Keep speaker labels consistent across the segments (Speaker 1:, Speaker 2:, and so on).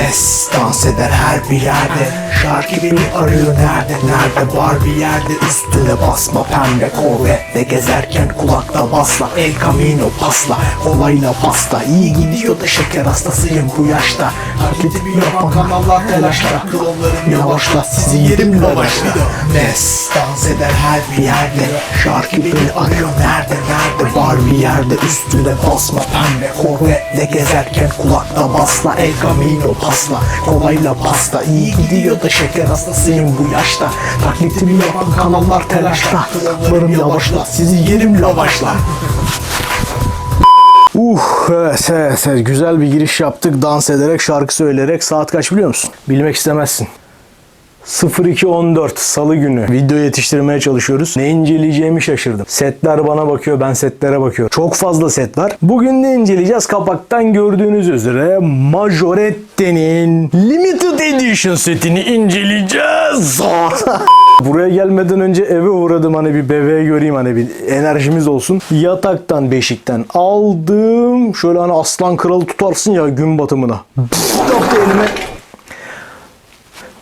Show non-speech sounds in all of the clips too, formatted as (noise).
Speaker 1: Mes dans eder her bir yerde. Şarkı beni arıyor nerede nerede? Var bir yerde üstüne basma Pembe korvetle gezerken kulakta basla El Camino pasla Kolayla pasta. İyi gidiyor da şeker hastasıyım bu yaşta. Taklitimi yapan kanallar telaşla Klonlarım yavaşla sizi yerim lavaşla Mes dans eder her bir yerde. Şarkı beni arıyor nerede nerede? Var bir yerde üstüne basma Pembe korvetle gezerken kulakta basla El Camino pasla Kolayla pasta iyi gidiyor da şeker hastasıyım bu yaşta Taklitimi yapan kanallar telaşla Klonlarım yavaşla sizi yerim lavaşla
Speaker 2: Uh, evet, evet. Güzel bir giriş yaptık. Dans ederek, şarkı söyleyerek. Saat kaç biliyor musun? Bilmek istemezsin. 02.14 Salı günü video yetiştirmeye çalışıyoruz. Ne inceleyeceğimi şaşırdım. Setler bana bakıyor, ben setlere bakıyorum. Çok fazla set var. Bugün ne inceleyeceğiz? Kapaktan gördüğünüz üzere Majorette'nin Limited Edition setini inceleyeceğiz. (laughs) Buraya gelmeden önce eve uğradım hani bir bebeğe göreyim hani bir enerjimiz olsun. Yataktan beşikten aldım. Şöyle hani aslan kralı tutarsın ya gün batımına. Yok elime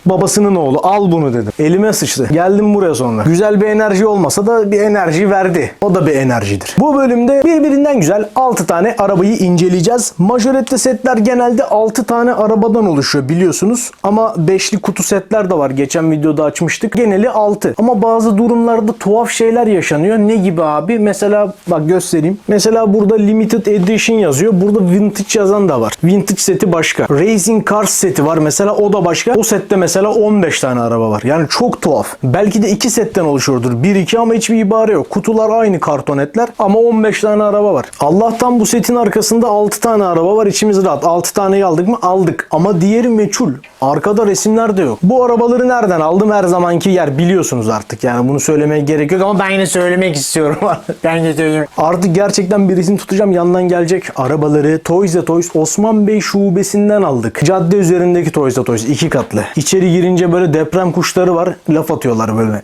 Speaker 2: babasının oğlu al bunu dedim. Elime sıçtı. Geldim buraya sonra. Güzel bir enerji olmasa da bir enerji verdi. O da bir enerjidir. Bu bölümde birbirinden güzel 6 tane arabayı inceleyeceğiz. Majorette setler genelde 6 tane arabadan oluşuyor biliyorsunuz. Ama 5'li kutu setler de var. Geçen videoda açmıştık. Geneli 6. Ama bazı durumlarda tuhaf şeyler yaşanıyor. Ne gibi abi? Mesela bak göstereyim. Mesela burada limited edition yazıyor. Burada vintage yazan da var. Vintage seti başka. Racing Cars seti var. Mesela o da başka. O sette mesela 15 tane araba var. Yani çok tuhaf. Belki de iki setten oluşuyordur. 1-2 ama hiçbir ibare yok. Kutular aynı kartonetler ama 15 tane araba var. Allah'tan bu setin arkasında 6 tane araba var. İçimiz rahat. 6 taneyi aldık mı? Aldık. Ama diğeri meçhul. Arkada resimler de yok. Bu arabaları nereden aldım? Her zamanki yer biliyorsunuz artık. Yani bunu söylemeye gerek yok ama ben yine söylemek istiyorum. (laughs) ben yine söyleyeyim. Artık gerçekten birisini tutacağım. Yandan gelecek. Arabaları Toys Toys Osman Bey şubesinden aldık. Cadde üzerindeki Toys Toys. iki katlı. İçeri girince böyle deprem kuşları var. Laf atıyorlar böyle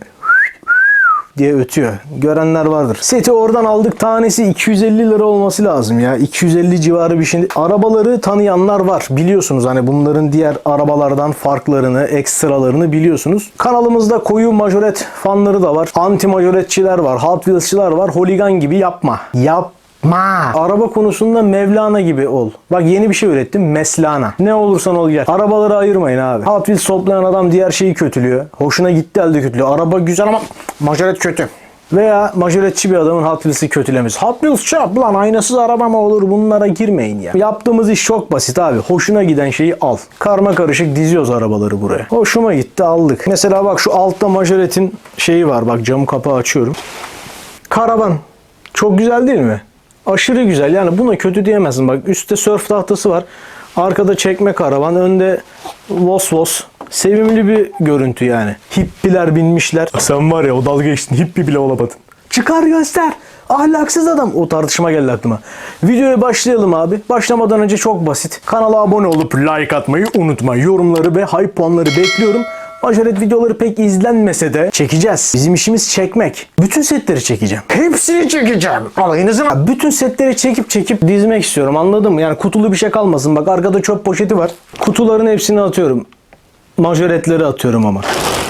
Speaker 2: diye ötüyor. Görenler vardır. Seti oradan aldık. Tanesi 250 lira olması lazım ya. 250 civarı bir şey. Arabaları tanıyanlar var. Biliyorsunuz hani bunların diğer arabalardan farklarını, ekstralarını biliyorsunuz. Kanalımızda koyu majoret fanları da var. Anti majoretçiler var. Hot Wheels'çiler var. Holigan gibi yapma. Yap Ma. Araba konusunda Mevlana gibi ol. Bak yeni bir şey ürettim. Meslana. Ne olursan ol gel. Arabaları ayırmayın abi. Hot Wheels toplayan adam diğer şeyi kötülüyor. Hoşuna gitti elde kötülüyor. Araba güzel ama majoret kötü. Veya majoretçi bir adamın Hot Wheels'i kötülemesi. Hot Wheels çöp lan aynasız araba mı olur bunlara girmeyin ya. Yaptığımız iş çok basit abi. Hoşuna giden şeyi al. Karma karışık diziyoruz arabaları buraya. Hoşuma gitti aldık. Mesela bak şu altta majoretin şeyi var. Bak camı kapağı açıyorum. Karavan. Çok güzel değil mi? Aşırı güzel. Yani buna kötü diyemezsin. Bak üstte sörf tahtası var. Arkada çekme karavan. Önde vos vos. Sevimli bir görüntü yani. Hippiler binmişler. Sen var ya o dalga geçtin. Hippi bile olamadın. Çıkar göster. Ahlaksız adam. O tartışma geldi aklıma. Videoya başlayalım abi. Başlamadan önce çok basit. Kanala abone olup like atmayı unutma. Yorumları ve hype puanları bekliyorum. Majoret videoları pek izlenmese de çekeceğiz. Bizim işimiz çekmek. Bütün setleri çekeceğim. Hepsini çekeceğim. Alayınızın. Bütün setleri çekip çekip dizmek istiyorum anladın mı? Yani kutulu bir şey kalmasın. Bak arkada çöp poşeti var. Kutuların hepsini atıyorum. Majoretleri atıyorum ama.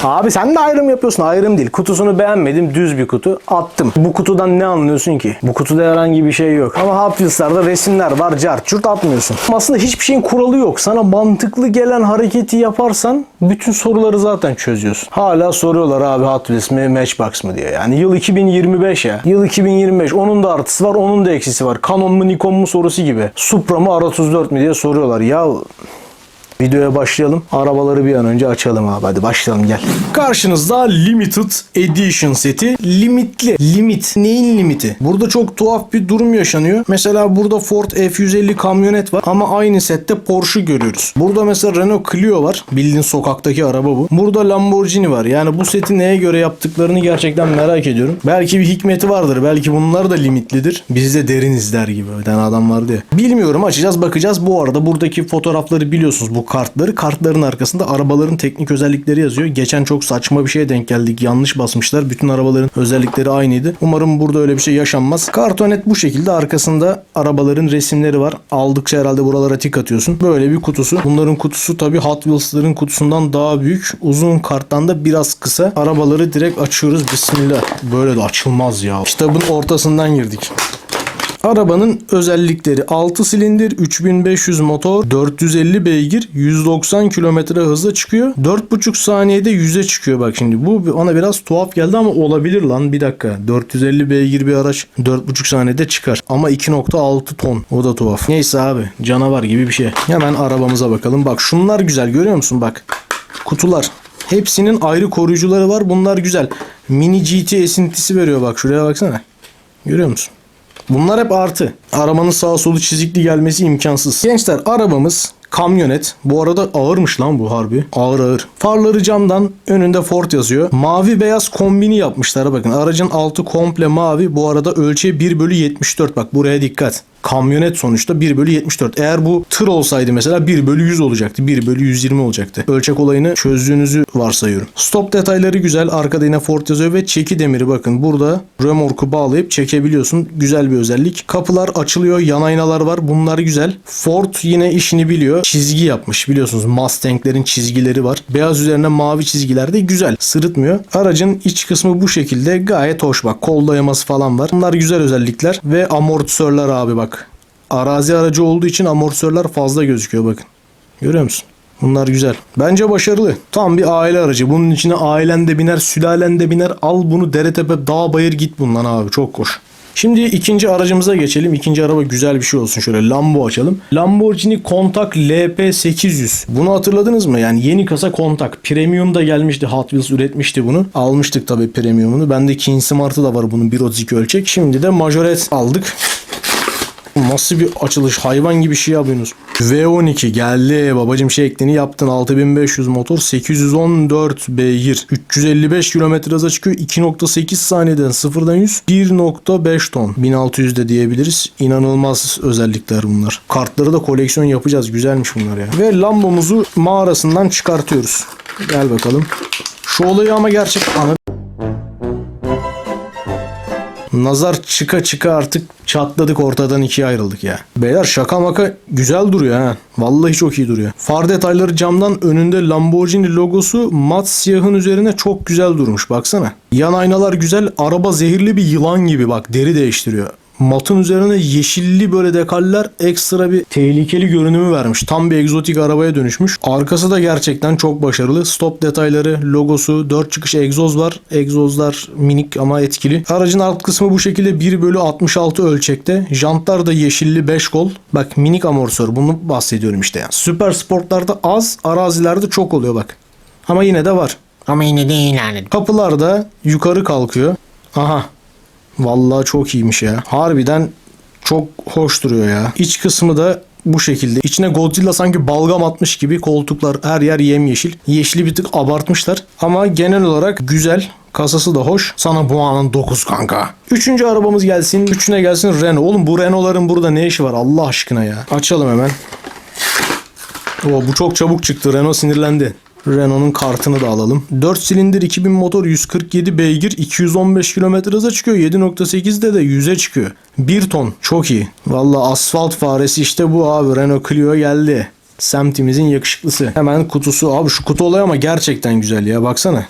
Speaker 2: Abi sen de ayrım yapıyorsun. Ayrım değil. Kutusunu beğenmedim. Düz bir kutu. Attım. Bu kutudan ne anlıyorsun ki? Bu kutuda herhangi bir şey yok. Ama Hot Wheels'larda resimler var. Cart çurt atmıyorsun. Aslında hiçbir şeyin kuralı yok. Sana mantıklı gelen hareketi yaparsan bütün soruları zaten çözüyorsun. Hala soruyorlar abi Hot mi Matchbox mı diye. Yani yıl 2025 ya. Yıl 2025. Onun da artısı var. Onun da eksisi var. Canon mu Nikon mu sorusu gibi. Supra mı R34 mi diye soruyorlar. Ya Videoya başlayalım. Arabaları bir an önce açalım abi. Hadi başlayalım gel. Karşınızda Limited Edition seti. Limitli. Limit. Neyin limiti? Burada çok tuhaf bir durum yaşanıyor. Mesela burada Ford F-150 kamyonet var ama aynı sette Porsche görüyoruz. Burada mesela Renault Clio var. Bildiğin sokaktaki araba bu. Burada Lamborghini var. Yani bu seti neye göre yaptıklarını gerçekten merak ediyorum. Belki bir hikmeti vardır. Belki bunlar da limitlidir. Biz de deriniz der gibi. Bir adam vardı ya. Bilmiyorum açacağız bakacağız. Bu arada buradaki fotoğrafları biliyorsunuz. Bu kartları. Kartların arkasında arabaların teknik özellikleri yazıyor. Geçen çok saçma bir şeye denk geldik. Yanlış basmışlar. Bütün arabaların özellikleri aynıydı. Umarım burada öyle bir şey yaşanmaz. Kartonet bu şekilde. Arkasında arabaların resimleri var. Aldıkça herhalde buralara tik atıyorsun. Böyle bir kutusu. Bunların kutusu tabii Hot Wheels'ların kutusundan daha büyük. Uzun karttan da biraz kısa. Arabaları direkt açıyoruz. Bismillah. Böyle de açılmaz ya. Kitabın ortasından girdik. Arabanın özellikleri 6 silindir, 3500 motor, 450 beygir, 190 km hızla çıkıyor. 4,5 saniyede 100'e çıkıyor bak şimdi. Bu bana biraz tuhaf geldi ama olabilir lan bir dakika. 450 beygir bir araç 4,5 saniyede çıkar. Ama 2.6 ton. O da tuhaf. Neyse abi canavar gibi bir şey. Hemen arabamıza bakalım. Bak şunlar güzel görüyor musun bak. Kutular. Hepsinin ayrı koruyucuları var. Bunlar güzel. Mini GT esintisi veriyor bak şuraya baksana. Görüyor musun? Bunlar hep artı. Arabanın sağ solu çizikli gelmesi imkansız. Gençler arabamız kamyonet. Bu arada ağırmış lan bu harbi. Ağır ağır. Farları camdan önünde Ford yazıyor. Mavi beyaz kombini yapmışlar bakın. Aracın altı komple mavi. Bu arada ölçeği 1 bölü 74. Bak buraya dikkat. Kamyonet sonuçta 1 bölü 74. Eğer bu tır olsaydı mesela 1 bölü 100 olacaktı. 1 bölü 120 olacaktı. Ölçek olayını çözdüğünüzü varsayıyorum. Stop detayları güzel. Arkada yine Ford yazıyor ve çeki demiri bakın. Burada römorku bağlayıp çekebiliyorsun. Güzel bir özellik. Kapılar açılıyor. Yan aynalar var. Bunlar güzel. Ford yine işini biliyor. Çizgi yapmış. Biliyorsunuz Mustang'lerin çizgileri var. Beyaz üzerine mavi çizgiler de güzel. Sırıtmıyor. Aracın iç kısmı bu şekilde. Gayet hoş bak. Kol dayaması falan var. Bunlar güzel özellikler. Ve amortisörler abi bak. Arazi aracı olduğu için amortisörler fazla gözüküyor bakın. Görüyor musun? Bunlar güzel. Bence başarılı. Tam bir aile aracı. Bunun içine ailen de biner, sülalen de biner. Al bunu dere tepe dağ bayır git bundan abi. Çok hoş. Şimdi ikinci aracımıza geçelim. İkinci araba güzel bir şey olsun. Şöyle Lambo açalım. Lamborghini Contact LP800. Bunu hatırladınız mı? Yani yeni kasa Contact. Premium da gelmişti. Hot Wheels üretmişti bunu. Almıştık tabii Premium'unu. Bende King Smart'ı da var bunun 1.32 ölçek. Şimdi de Majoret aldık. Nasıl bir açılış? Hayvan gibi şey yapıyorsunuz. V12 geldi. Babacım ekleni yaptın. 6500 motor 814 beygir. 355 km hıza çıkıyor. 2.8 saniyeden sıfırdan 100 1.5 ton. 1600 de diyebiliriz. İnanılmaz özellikler bunlar. Kartları da koleksiyon yapacağız. Güzelmiş bunlar ya. Ve Lambo'muzu mağarasından çıkartıyoruz. Gel bakalım. Şu olayı ama gerçek Ana- Nazar çıka çıka artık çatladık ortadan ikiye ayrıldık ya. Beyler şaka maka güzel duruyor ha. Vallahi çok iyi duruyor. Far detayları camdan önünde Lamborghini logosu mat siyahın üzerine çok güzel durmuş baksana. Yan aynalar güzel. Araba zehirli bir yılan gibi bak deri değiştiriyor. Matın üzerine yeşilli böyle dekaller ekstra bir tehlikeli görünümü vermiş. Tam bir egzotik arabaya dönüşmüş. Arkası da gerçekten çok başarılı. Stop detayları, logosu, 4 çıkış egzoz var. Egzozlar minik ama etkili. Aracın alt kısmı bu şekilde 1 bölü 66 ölçekte. Jantlar da yeşilli 5 kol. Bak minik amortisör bunu bahsediyorum işte. Yani. Süper sportlarda az, arazilerde çok oluyor bak. Ama yine de var.
Speaker 3: Ama yine de ilerledim.
Speaker 2: Kapılar da yukarı kalkıyor. Aha. Vallahi çok iyiymiş ya. Harbiden çok hoş duruyor ya. İç kısmı da bu şekilde. İçine Godzilla sanki balgam atmış gibi koltuklar her yer yemyeşil. Yeşili bir tık abartmışlar. Ama genel olarak güzel. Kasası da hoş. Sana bu anın 9 kanka. Üçüncü arabamız gelsin. Üçüne gelsin Renault. Oğlum bu Renault'ların burada ne işi var Allah aşkına ya. Açalım hemen. Oo, bu çok çabuk çıktı. Renault sinirlendi. Renault'un kartını da alalım. 4 silindir 2000 motor 147 beygir 215 km hıza çıkıyor. 7.8'de de 100'e çıkıyor. 1 ton çok iyi. Valla asfalt faresi işte bu abi. Renault Clio geldi. Semtimizin yakışıklısı. Hemen kutusu. Abi şu kutu olay ama gerçekten güzel ya. Baksana.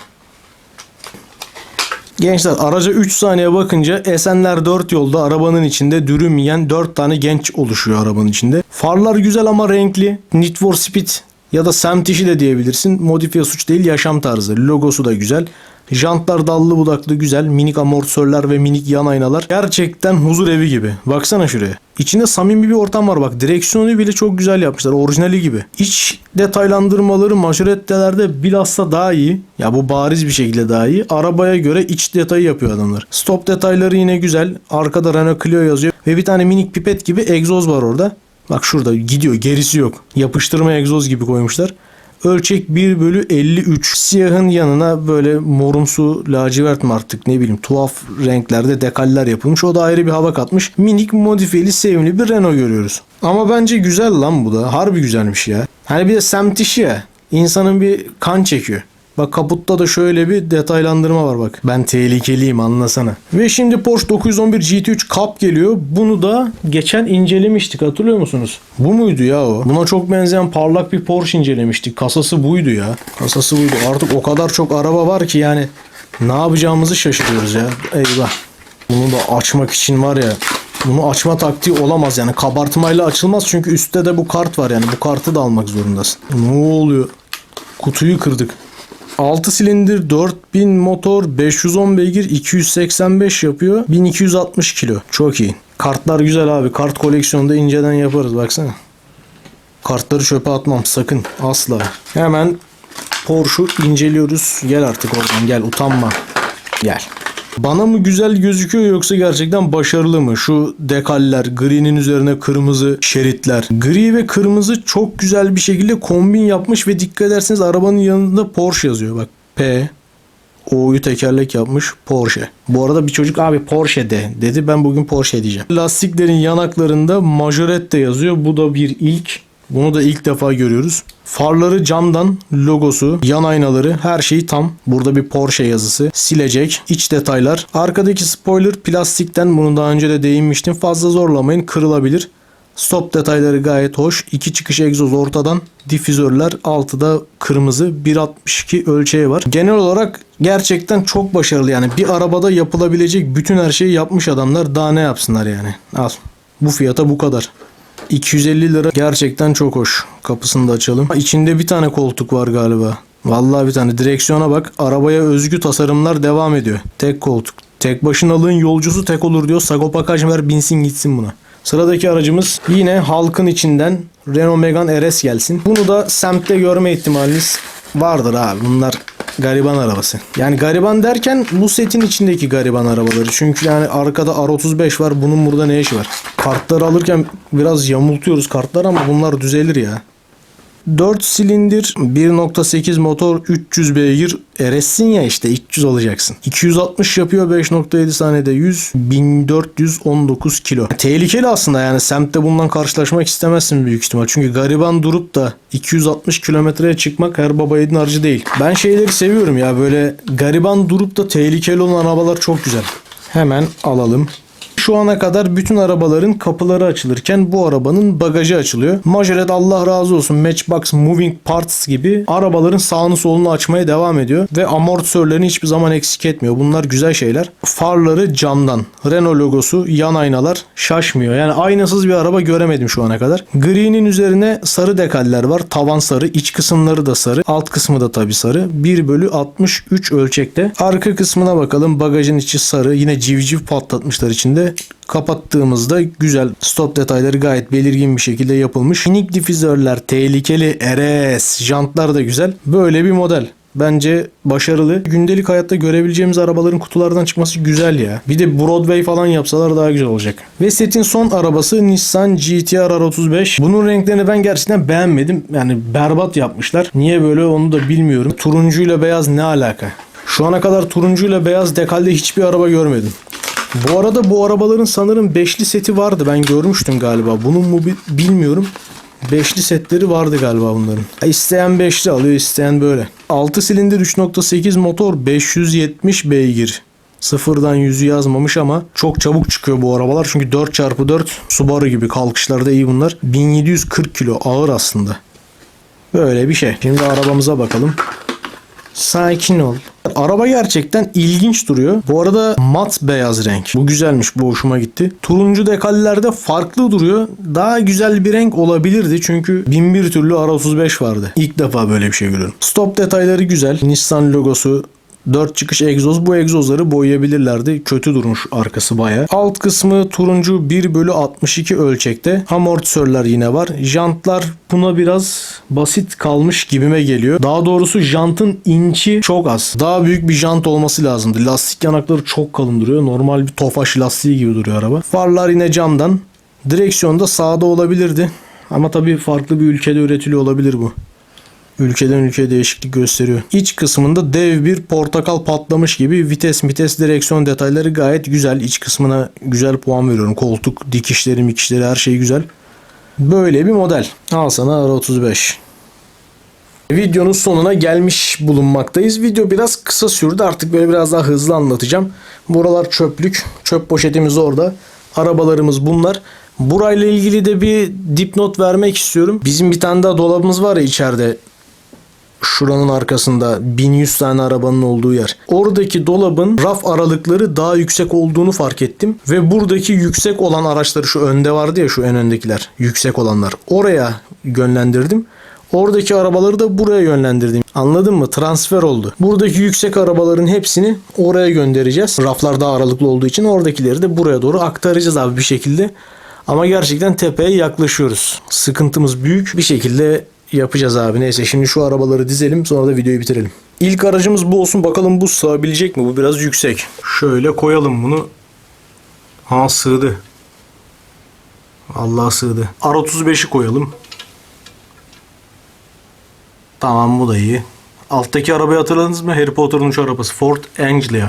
Speaker 2: Gençler araca 3 saniye bakınca Esenler 4 yolda arabanın içinde dürüm yiyen 4 tane genç oluşuyor arabanın içinde. Farlar güzel ama renkli. Need for Speed ya da semt işi de diyebilirsin. Modifiye suç değil yaşam tarzı. Logosu da güzel. Jantlar dallı budaklı güzel. Minik amortisörler ve minik yan aynalar. Gerçekten huzur evi gibi. Baksana şuraya. İçinde samimi bir ortam var bak. Direksiyonu bile çok güzel yapmışlar. Orijinali gibi. İç detaylandırmaları majorettelerde bilhassa daha iyi. Ya bu bariz bir şekilde daha iyi. Arabaya göre iç detayı yapıyor adamlar. Stop detayları yine güzel. Arkada Renault Clio yazıyor. Ve bir tane minik pipet gibi egzoz var orada. Bak şurada gidiyor gerisi yok. Yapıştırma egzoz gibi koymuşlar. Ölçek 1 bölü 53. Siyahın yanına böyle morumsu lacivert mi artık ne bileyim tuhaf renklerde dekaller yapılmış. O da ayrı bir hava katmış. Minik modifiyeli sevimli bir Renault görüyoruz. Ama bence güzel lan bu da. Harbi güzelmiş ya. Hani bir de semt işi ya. insanın bir kan çekiyor. Bak kaputta da şöyle bir detaylandırma var bak. Ben tehlikeliyim anlasana. Ve şimdi Porsche 911 GT3 Cup geliyor. Bunu da geçen incelemiştik hatırlıyor musunuz? Bu muydu ya o? Buna çok benzeyen parlak bir Porsche incelemiştik. Kasası buydu ya. Kasası buydu. Artık o kadar çok araba var ki yani ne yapacağımızı şaşırıyoruz ya. Eyvah. Bunu da açmak için var ya bunu açma taktiği olamaz yani kabartmayla açılmaz çünkü üstte de bu kart var yani bu kartı da almak zorundasın. Ne oluyor? Kutuyu kırdık. 6 silindir 4000 motor 510 beygir 285 yapıyor. 1260 kilo. Çok iyi. Kartlar güzel abi. Kart koleksiyonda inceden yaparız baksana. Kartları çöpe atmam sakın. Asla. Hemen Porsche'u inceliyoruz. Gel artık oradan gel. Utanma. Gel bana mı güzel gözüküyor yoksa gerçekten başarılı mı? Şu dekaller, gri'nin üzerine kırmızı şeritler. Gri ve kırmızı çok güzel bir şekilde kombin yapmış ve dikkat ederseniz arabanın yanında Porsche yazıyor. Bak P O'yu tekerlek yapmış Porsche. Bu arada bir çocuk abi Porsche de dedi. Ben bugün Porsche diyeceğim. Lastiklerin yanaklarında Majorette yazıyor. Bu da bir ilk. Bunu da ilk defa görüyoruz. Farları camdan, logosu, yan aynaları her şeyi tam. Burada bir Porsche yazısı, silecek, iç detaylar. Arkadaki spoiler plastikten bunu daha önce de değinmiştim. Fazla zorlamayın kırılabilir. Stop detayları gayet hoş. İki çıkış egzoz ortadan. Difüzörler altıda kırmızı. 1.62 ölçeği var. Genel olarak gerçekten çok başarılı yani. Bir arabada yapılabilecek bütün her şeyi yapmış adamlar. Daha ne yapsınlar yani. Al. Bu fiyata bu kadar. 250 lira gerçekten çok hoş. Kapısını da açalım. İçinde bir tane koltuk var galiba. Vallahi bir tane. Direksiyona bak. Arabaya özgü tasarımlar devam ediyor. Tek koltuk. Tek başınalığın yolcusu tek olur diyor. Sagopa Kajmer binsin gitsin buna. Sıradaki aracımız yine halkın içinden Renault Megane RS gelsin. Bunu da semtte görme ihtimaliniz vardır abi. Bunlar gariban arabası. Yani gariban derken bu setin içindeki gariban arabaları. Çünkü yani arkada R35 var. Bunun burada ne işi var? Kartları alırken biraz yamultuyoruz kartlar ama bunlar düzelir ya. 4 silindir 1.8 motor 300 beygir RS'sin ya işte 300 olacaksın. 260 yapıyor 5.7 saniyede 100 1419 kilo. Tehlikeli aslında yani semtte bundan karşılaşmak istemezsin büyük ihtimal. Çünkü gariban durup da 260 kilometreye çıkmak her baba yiğidin harcı değil. Ben şeyleri seviyorum ya böyle gariban durup da tehlikeli olan arabalar çok güzel. Hemen alalım. Şu ana kadar bütün arabaların kapıları açılırken bu arabanın bagajı açılıyor. Majoret Allah razı olsun Matchbox Moving Parts gibi arabaların sağını solunu açmaya devam ediyor. Ve amortisörlerini hiçbir zaman eksik etmiyor. Bunlar güzel şeyler. Farları camdan. Renault logosu, yan aynalar şaşmıyor. Yani aynasız bir araba göremedim şu ana kadar. Gri'nin üzerine sarı dekaller var. Tavan sarı, iç kısımları da sarı. Alt kısmı da tabi sarı. 1 bölü 63 ölçekte. Arka kısmına bakalım. Bagajın içi sarı. Yine civciv patlatmışlar içinde kapattığımızda güzel stop detayları gayet belirgin bir şekilde yapılmış. Minik difüzörler, tehlikeli RS, jantlar da güzel. Böyle bir model. Bence başarılı. Gündelik hayatta görebileceğimiz arabaların kutulardan çıkması güzel ya. Bir de Broadway falan yapsalar daha güzel olacak. Ve setin son arabası Nissan GT-R R35. Bunun renklerini ben gerçekten beğenmedim. Yani berbat yapmışlar. Niye böyle onu da bilmiyorum. Turuncuyla beyaz ne alaka? Şu ana kadar turuncuyla beyaz dekalde hiçbir araba görmedim. Bu arada bu arabaların sanırım beşli seti vardı. Ben görmüştüm galiba. Bunun mu bi- bilmiyorum. Beşli setleri vardı galiba bunların. İsteyen beşli alıyor, isteyen böyle. 6 silindir 3.8 motor 570 beygir. Sıfırdan yüzü yazmamış ama çok çabuk çıkıyor bu arabalar. Çünkü 4x4 Subaru gibi kalkışlarda iyi bunlar. 1740 kilo ağır aslında. Böyle bir şey. Şimdi arabamıza bakalım. Sakin ol. Araba gerçekten ilginç duruyor. Bu arada mat beyaz renk. Bu güzelmiş. Bu hoşuma gitti. Turuncu dekallerde farklı duruyor. Daha güzel bir renk olabilirdi. Çünkü bin bir türlü R35 vardı. İlk defa böyle bir şey görüyorum. Stop detayları güzel. Nissan logosu 4 çıkış egzoz. Bu egzozları boyayabilirlerdi. Kötü durmuş arkası baya. Alt kısmı turuncu 1 bölü 62 ölçekte. Amortisörler yine var. Jantlar buna biraz basit kalmış gibime geliyor. Daha doğrusu jantın inçi çok az. Daha büyük bir jant olması lazımdı. Lastik yanakları çok kalın duruyor. Normal bir tofaş lastiği gibi duruyor araba. Farlar yine camdan. Direksiyonda sağda olabilirdi. Ama tabii farklı bir ülkede üretiliyor olabilir bu. Ülkeden ülkeye değişiklik gösteriyor. İç kısmında dev bir portakal patlamış gibi vites vites direksiyon detayları gayet güzel. İç kısmına güzel puan veriyorum. Koltuk, dikişleri, mikişleri her şey güzel. Böyle bir model. Al sana R35. Videonun sonuna gelmiş bulunmaktayız. Video biraz kısa sürdü. Artık böyle biraz daha hızlı anlatacağım. Buralar çöplük. Çöp poşetimiz orada. Arabalarımız bunlar. Burayla ilgili de bir dipnot vermek istiyorum. Bizim bir tane daha dolabımız var ya içeride şuranın arkasında 1100 tane arabanın olduğu yer. Oradaki dolabın raf aralıkları daha yüksek olduğunu fark ettim. Ve buradaki yüksek olan araçları şu önde vardı ya şu en öndekiler yüksek olanlar. Oraya yönlendirdim. Oradaki arabaları da buraya yönlendirdim. Anladın mı? Transfer oldu. Buradaki yüksek arabaların hepsini oraya göndereceğiz. Raflar daha aralıklı olduğu için oradakileri de buraya doğru aktaracağız abi bir şekilde. Ama gerçekten tepeye yaklaşıyoruz. Sıkıntımız büyük. Bir şekilde yapacağız abi. Neyse şimdi şu arabaları dizelim sonra da videoyu bitirelim. İlk aracımız bu olsun. Bakalım bu sığabilecek mi? Bu biraz yüksek. Şöyle koyalım bunu. Ha sığdı. Allah sığdı. R35'i koyalım. Tamam bu da iyi. Alttaki arabayı hatırladınız mı? Harry Potter'ın şu arabası. Ford Anglia.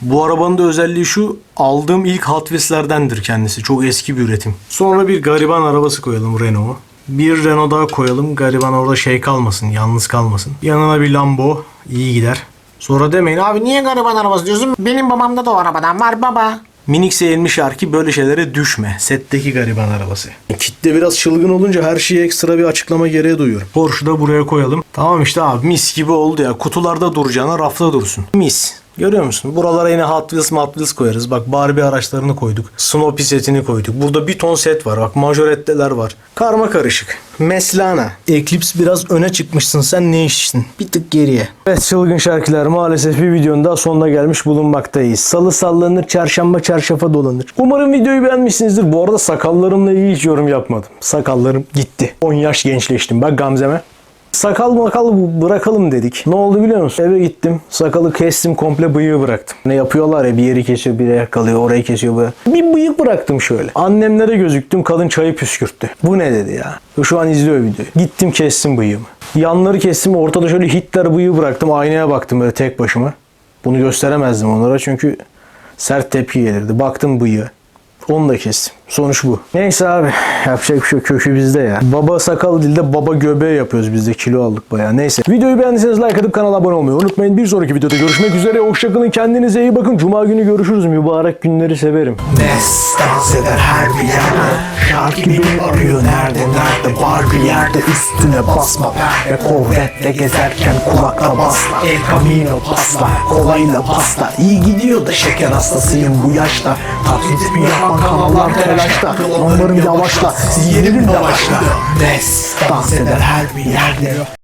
Speaker 2: Bu arabanın da özelliği şu. Aldığım ilk Hot Wheels'lerdendir kendisi. Çok eski bir üretim. Sonra bir gariban arabası koyalım Renault. Bir Renault daha koyalım. Gariban orada şey kalmasın. Yalnız kalmasın. Yanına bir Lambo. iyi gider. Sonra demeyin abi niye gariban arabası diyorsun? Benim babamda da o arabadan var baba. Minik seyirli şarkı böyle şeylere düşme. Setteki gariban arabası. Kitle biraz çılgın olunca her şeye ekstra bir açıklama gereği duyuyorum. Porsche'u da buraya koyalım. Tamam işte abi mis gibi oldu ya. Kutularda duracağına rafta dursun. Mis. Görüyor musun? Buralara yine Hot Wheels, Hot Wheels koyarız. Bak Barbie araçlarını koyduk. Snoopy setini koyduk. Burada bir ton set var. Bak majoretteler var. Karma karışık. Meslana. Eclipse biraz öne çıkmışsın. Sen ne işsin? Bir tık geriye. Evet çılgın şarkılar maalesef bir videonun daha sonuna gelmiş bulunmaktayız. Salı sallanır, çarşamba çarşafa dolanır. Umarım videoyu beğenmişsinizdir. Bu arada sakallarımla ilgili hiç yorum yapmadım. Sakallarım gitti. 10 yaş gençleştim. Bak Gamze'me. Sakal makal bırakalım dedik. Ne oldu biliyor musun? Eve gittim. Sakalı kestim komple bıyığı bıraktım. Ne yapıyorlar ya bir yeri kesiyor bir yer kalıyor orayı kesiyor böyle. Bir bıyık bıraktım şöyle. Annemlere gözüktüm kadın çayı püskürttü. Bu ne dedi ya. Şu an izliyor videoyu. Gittim kestim bıyığımı. Yanları kestim ortada şöyle Hitler bıyığı bıraktım. Aynaya baktım böyle tek başıma. Bunu gösteremezdim onlara çünkü sert tepki gelirdi. Baktım bıyığı. Onu da kestim. Sonuç bu. Neyse abi. Yapacak bir şey. Kökü bizde ya. Baba sakal dilde baba göbeği yapıyoruz biz de. Kilo aldık bayağı. Neyse. Videoyu beğendiyseniz like atıp kanala abone olmayı unutmayın. Bir sonraki videoda görüşmek üzere. Hoşçakalın. Kendinize iyi bakın. Cuma günü görüşürüz. Mübarek günleri severim.
Speaker 1: Nes eder her bir yerde Şarkı beni arıyor nerede nerede Var bir yerde üstüne basma perde Korvetle gezerken kulakla basla El Camino pasla Kolayla pasta İyi gidiyor da şeker hastasıyım bu yaşta Taklit mi yapan kanallar telaşta Onların yavaşla. Siz yeni bir başla Nes dans eder her bir yerde